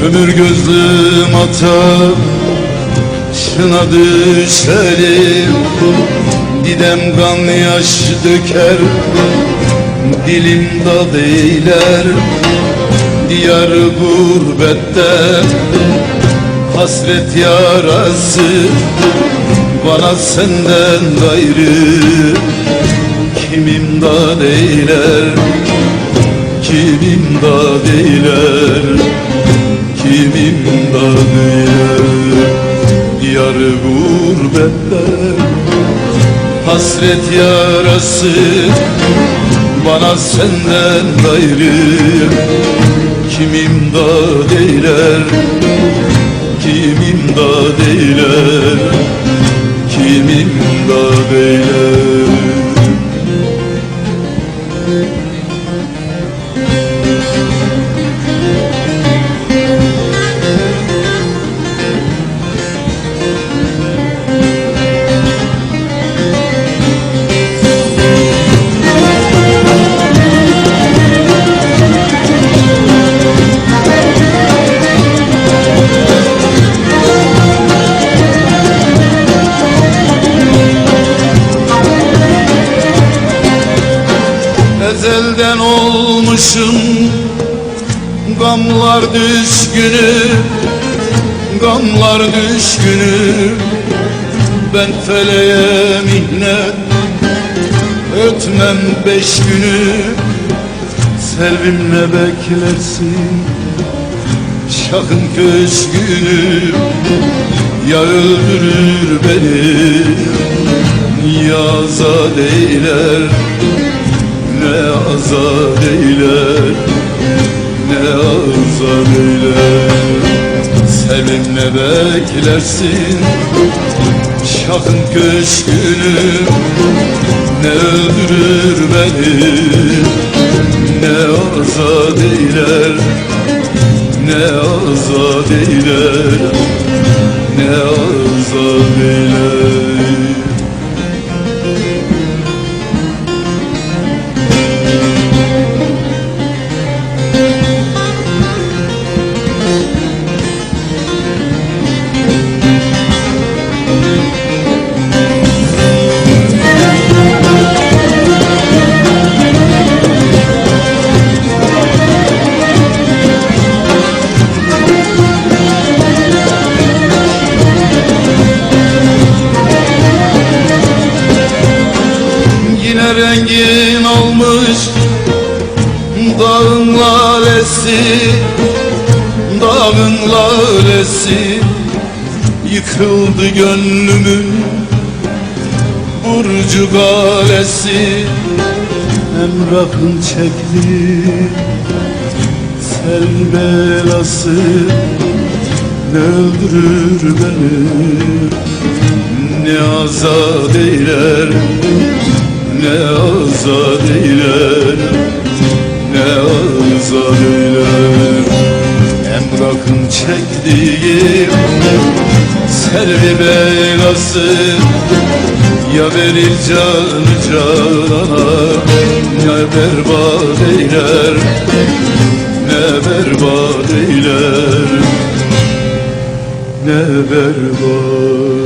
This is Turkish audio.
Kömür gözlüm ata Şına düşerim Didem kan yaş döker. Dilim dad eyler. Diyar gurbette. Hasret yarası Bana senden gayrı. Kimim dad eyler? Kimim dad eyler? Kimim dağıyor Diyar gurbette Hasret yarası. Bana senden gayrı Kimim da değiller Kimim da değiller Kimim da değiller olmuşum. Gamlar düşkünü Gamlar düşkünü. Ben feleğe minnet Ötmem beş günü. Selvimle beklersin Şakın köşkünü Ya öldürür beni Ya azat eyler ne azad eyler Ne azad eyler Seninle beklersin Şakın köşkünü Ne öldürür beni Ne azad eyler Ne azad eyler Ne azad eyler Dağın lalesi Dağın lalesi. Yıkıldı gönlümün Burcu galesi. Emrahın çekti Sel belası. Ne öldürür beni Ne azad eyler ne azad eyler Emrakın çektiği Servi belası Ya verir canı canana Ne berbat eyler Ne berbat eyler Ne berbat